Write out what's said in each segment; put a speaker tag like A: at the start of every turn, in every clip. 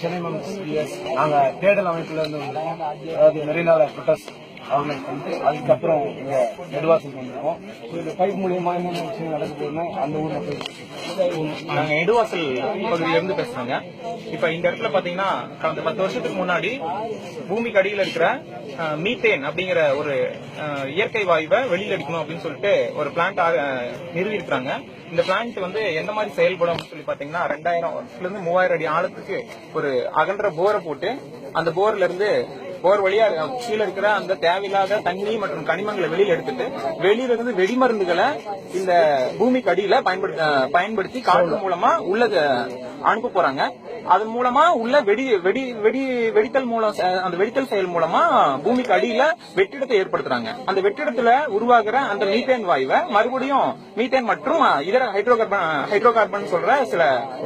A: Chennai members நாங்கள் தேடல் அமைப்புல இருந்து அதாவது மெரினாவில் ப்ரொட்டஸ்ட் ஆர்கனைஸ் பண்ணிட்டு அதுக்கப்புறம் இங்க நெடுவாசல் வந்துருக்கோம் இந்த பைப் மூலியமா என்னென்ன விஷயம் நடக்க அந்த ஊர்ல போய்
B: நாங்க எடுவாசல் பகுதியில இருந்து பேசுறோங்க. இப்ப இந்த இடத்துல பாத்தீங்கன்னா கடந்த பத்து வருஷத்துக்கு முன்னாடி பூமிக்கு அடியில் இருக்கிற மீத்தேன் அப்படிங்கிற ஒரு இயற்கை வாயுவை வெளியில் எடுக்கணும் அப்படின்னு சொல்லிட்டு ஒரு பிளான்ட் நிறுவி இருக்காங்க இந்த பிளான்ட் வந்து எந்த மாதிரி செயல்படும் அப்படின்னு சொல்லி பாத்தீங்கன்னா ரெண்டாயிரம் இருந்து மூவாயிரம் அடி ஆழத்துக்கு ஒரு அகன்ற போரை போட்டு அந்த போர்ல இருந்து போர் வழியா கீழே இருக்கிற அந்த தேவையில்லாத தண்ணி மற்றும் கனிமங்களை வெளியில எடுத்துட்டு வெளியில இருந்து வெடிமருந்துகளை இந்த பூமிக்கு அடியில பயன்படுத்த பயன்படுத்தி காற்று மூலமா உள்ள அனுப்ப போறாங்க. அதன் மூலமா உள்ள வெடி வெடி வெடி வெடித்தல் மூலம் அந்த வெடித்தல் செயல் மூலமா பூமிக்கு அடியில வெற்றிடத்தை ஏற்படுத்துறாங்க. அந்த வெற்றிடத்துல உருவாகிற அந்த மீத்தேன் வாயுவை மறுபடியும் மீத்தேன் மற்றும் இதர ஹைட்ரோகார்பன் ஹைட்ரோகார்பன் சொல்ற சில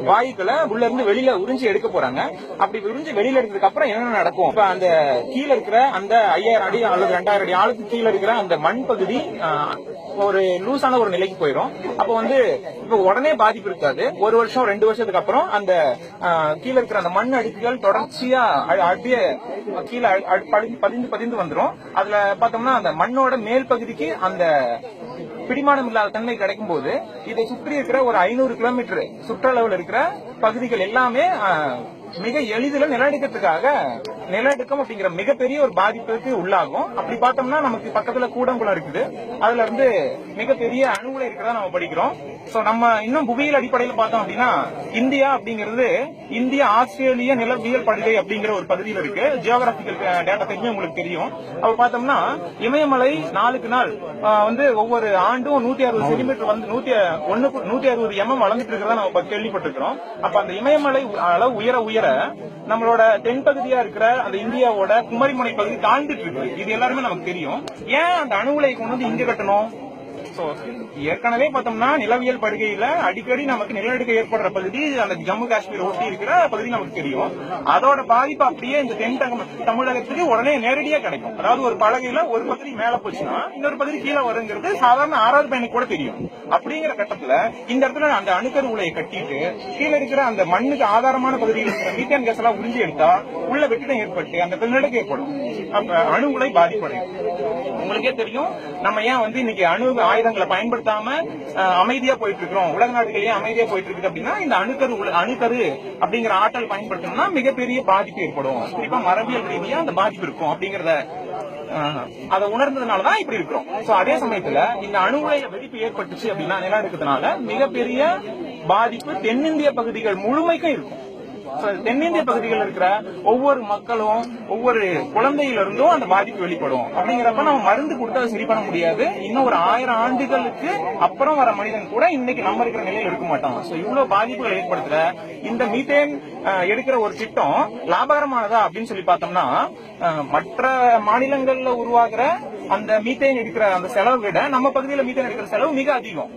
B: வாயுக்களை உள்ள இருந்து வெளியில உறிஞ்சி எடுக்க போறாங்க. அப்படி உறிஞ்சி வெளியில எடுத்ததுக்கு அப்புறம் என்ன நடக்கும்? இப்ப அந்த கீழ இருக்கிற அந்த ஐயாயிரம் அடி அல்லது ரெண்டாயிரம் அடி ஆளுக்கு கீழ இருக்கிற அந்த மண் பகுதி ஆஹ், ஒரு லூஸான ஒரு நிலைக்கு போயிடும் அப்ப வந்து இப்ப உடனே பாதிப்பு இருக்காது. ஒரு வருஷம் ரெண்டு வருஷத்துக்கு அப்புறம் அந்த ஆஹ், கீழ இருக்கிற அந்த மண் அடுக்குகள் தொடர்ச்சியா அப்படியே கீழே பதிந்து பதிந்து வந்துரும். அதுல பார்த்தோம்னா அந்த மண்ணோட மேல் பகுதிக்கு அந்த பிடிமானம் இல்லாத தன்மை கிடைக்கும் போது இதை சுற்றி இருக்கிற ஒரு ஐநூறு கிலோமீட்டர் சுற்றளவில் இருக்கிற பகுதிகள் எல்லாமே ஆஹ், மிக எளிதில் நிலநடுக்கத்துக்காக நிலநடுக்கம் அப்படிங்கிற மிகப்பெரிய ஒரு பாதிப்புக்கு உள்ளாகும். அப்படி பார்த்தோம்னா நமக்கு பக்கத்துல கூடங்குளம் இருக்குது. அதுல இருந்து மிகப்பெரிய அணுகுல இருக்கிறதா நம்ம படிக்கிறோம். சோ நம்ம இன்னும் புவியியல் அடிப்படையில் பார்த்தோம் அப்படின்னா இந்தியா அப்படிங்கிறது இந்திய ஆஸ்திரேலிய நிலவியல் படுகை அப்படிங்கிற ஒரு பகுதியில் இருக்கு. ஜியோகிராபிக்கல் டேட்டா தெரிஞ்சு உங்களுக்கு தெரியும். அப்ப பார்த்தோம்னா இமயமலை நாளுக்கு நாள் uh, வந்து ஒவ்வொரு ஆண்டும் நூத்தி அறுபது சென்டிமீட்டர் வந்து நூத்தி ஒன்னு நூத்தி அறுபது எம்எம் வளர்ந்துட்டு இருக்கிறதா நம்ம கேள்விப்பட்டிருக்கிறோம். அப்ப அந்த இமயமலை அளவு உயர உயர நம்மளோட தென்பகுதியா இருக்கிற அந்த இந்தியாவோட குமரிமுனை பகுதி தாண்டிட்டு இருக்கு. இது எல்லாருமே நமக்கு தெரியும். ஏன் அந்த அணு உலையை கொண்டு வந்து இங்க கட்டணும்? So, ஏற்கனவே பார்த்தோம்னா நிலவியல் படுகையில அடிக்கடி நமக்கு நிலநடுக்கம் ஏற்படுற பகுதி அந்த ஜம்மு காஷ்மீர் ஒட்டி இருக்கிற பகுதி நமக்கு தெரியும். அதோட பாதிப்பு அப்படியே இந்த தென் தமிழகத்துக்கு உடனே நேரடியா கிடைக்கும். அதாவது ஒரு பலகையில ஒரு பகுதி மேல போச்சுன்னா இன்னொரு பகுதி கீழே வருங்கிறது சாதாரண ஆறாவது பையனுக்கு கூட தெரியும். அப்படிங்கிற கட்டத்துல இந்த இடத்துல அந்த அணுக்கரு உலையை கட்டிட்டு கீழே இருக்கிற அந்த மண்ணுக்கு ஆதாரமான பகுதியில் மீத்தேன் கேஸ் எல்லாம் உறிஞ்சி எடுத்தா உள்ள வெற்றிடம் ஏற்பட்டு அந்த நிலநடுக்கம் ஏற்படும். அப்ப பாதிப்படையும். உங்களுக்கே தெரியும் நம்ம ஏன் வந்து இன்னைக்கு அணு ஆயுதங்களை பயன்படுத்தாம அமைதியா போயிட்டு இருக்கிறோம் உலக நாடுகள் ஏன் அமைதியா போயிட்டு இருக்குது அப்படின்னா இந்த அணுக்கரு அணுக்கரு அப்படிங்கிற ஆற்றல் பயன்படுத்தணும்னா மிகப்பெரிய பாதிப்பு ஏற்படும். குறிப்பா மரபியல் ரீதியா அந்த பாதிப்பு இருக்கும் அப்படிங்கறத அதை உணர்ந்ததுனாலதான் இப்படி இருக்கிறோம். சோ அதே சமயத்துல இந்த அணு உலையில வெடிப்பு ஏற்பட்டுச்சு அப்படின்னா நிலநடுக்கத்தினால மிகப்பெரிய பாதிப்பு தென்னிந்திய பகுதிகள் முழுமைக்கும் இருக்கும். தென்னிந்திய பகுதிகளில் இருக்கிற ஒவ்வொரு மக்களும் ஒவ்வொரு குழந்தையில இருந்தும் அந்த பாதிப்பு வெளிப்படும். அப்படிங்கிறப்ப நம்ம மருந்து கொடுத்து அதை சரி பண்ண முடியாது. இன்னும் ஒரு ஆயிரம் ஆண்டுகளுக்கு அப்புறம் வர மனிதன் கூட இன்னைக்கு நம்ம இருக்கிற நிலையில் இருக்க மாட்டான். ஸோ இவ்வளவு பாதிப்புகள் ஏற்படுத்துற இந்த மீத்தேன் எடுக்கிற ஒரு திட்டம் லாபகரமானதா அப்படின்னு சொல்லி பார்த்தோம்னா மற்ற மாநிலங்கள்ல உருவாகிற அந்த மீத்தேன் எடுக்கிற அந்த செலவை விட நம்ம பகுதியில மீத்தேன் எடுக்கிற செலவு மிக அதிகம்.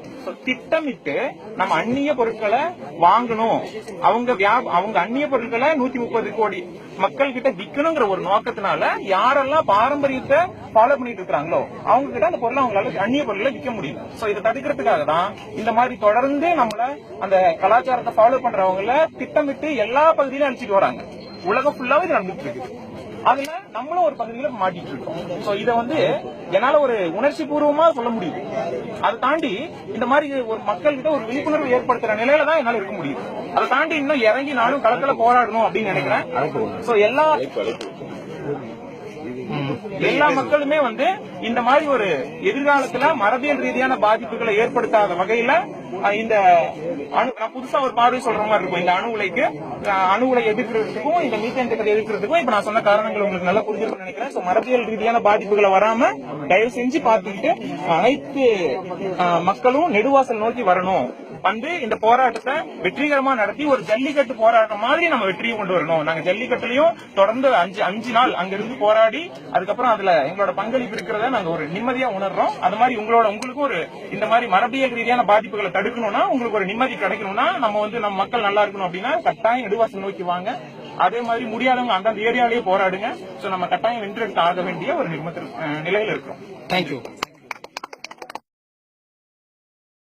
B: திட்டமிட்டு நம்ம அந்நிய பொருட்களை வாங்கணும். அவங்க அவங்க அந்நிய பொருட்களை நூத்தி முப்பது கோடி மக்கள் கிட்ட விக்கணுங்கிற ஒரு நோக்கத்தினால யாரெல்லாம் பாரம்பரியத்தை ஃபாலோ பண்ணிட்டு இருக்காங்களோ அவங்க கிட்ட அந்த பொருளை அவங்களால அந்நிய பொருளை விற்க முடியும். சோ இதை தடுக்கிறதுக்காக தான் இந்த மாதிரி தொடர்ந்து நம்மள அந்த கலாச்சாரத்தை ஃபாலோ பண்றவங்கள திட்டமிட்டு எல்லா பகுதியிலும் அழிச்சிட்டு வராங்க. உலகம் ஃபுல்லாவே இது நடந்துட்டு இருக்கு அதுல நம்மளும் ஒரு பகுதியில மாட்டிட்டு இருக்கோம். சோ இத வந்து என்னால ஒரு உணர்ச்சி பூர்வமா சொல்ல முடியுது. அதை தாண்டி இந்த மாதிரி ஒரு மக்கள் கிட்ட ஒரு விழிப்புணர்வு ஏற்படுத்துற நிலையில தான் என்னால இருக்க முடியுது. அதை தாண்டி இன்னும் இறங்கி நானும் களத்துல போராடணும் அப்படின்னு நினைக்கிறேன். சோ எல்லா எல்லா மக்களுமே வந்து இந்த மாதிரி ஒரு எதிர்காலத்துல மரபியல் ரீதியான பாதிப்புகளை ஏற்படுத்தாத வகையில இந்த அணு நான் புதுசா ஒரு பார்வை சொல்ற மாதிரி இருக்கும். இந்த அணு உலைக்கு அணு உலை எதிர்க்கிறதுக்கும் இந்த மீத்தேன் திட்டத்தை எதிர்க்கிறதுக்கும் இப்ப நான் சொன்ன காரணங்கள் உங்களுக்கு நல்லா புரிஞ்சிருக்கும்னு நினைக்கிறேன். சோ மரபியல் ரீதியான பாதிப்புகளை வராம தயவு செஞ்சு பார்த்துக்கிட்டு அனைத்து மக்களும் நெடுவாசல் நோக்கி வரணும். வந்து இந்த போராட்டத்தை வெற்றிகரமா நடத்தி ஒரு ஜல்லிக்கட்டு போராட்டம் மாதிரி நம்ம வெற்றியை கொண்டு வரணும். நாங்க ஜல்லிக்கட்டுலயும் தொடர்ந்து அஞ்சு அஞ்சு நாள் அங்கிருந்து போராடி அதுக்கப்புறம் அதுல எங்களோட பங்களிப்பு இருக்கிறத நாங்க ஒரு நிம்மதியா உணர்றோம். அது மாதிரி உங்களோட உங்களுக்கும் ஒரு இந்த மாதிரி மரபியல் ரீதியான பாதிப்புகளை தடுக்கணும்னா உங்களுக்கு ஒரு நிம்மதி கிடைக்கணும்னா நம்ம வந்து நம்ம மக்கள் நல்லா இருக்கணும் அப்படின்னா கட்டாயம் நெடுவாசல் நோக்கி வாங்க. அதே மாதிரி முடியாதவங்க அந்தந்த ஏரியாலேயே போராடுங்க. சோ நம்ம கட்டாயம் வென்றெடுத்து ஆக வேண்டிய ஒரு நிர்மத்தில் நிலையில இருக்கிறோம்.
A: தேங்க்யூ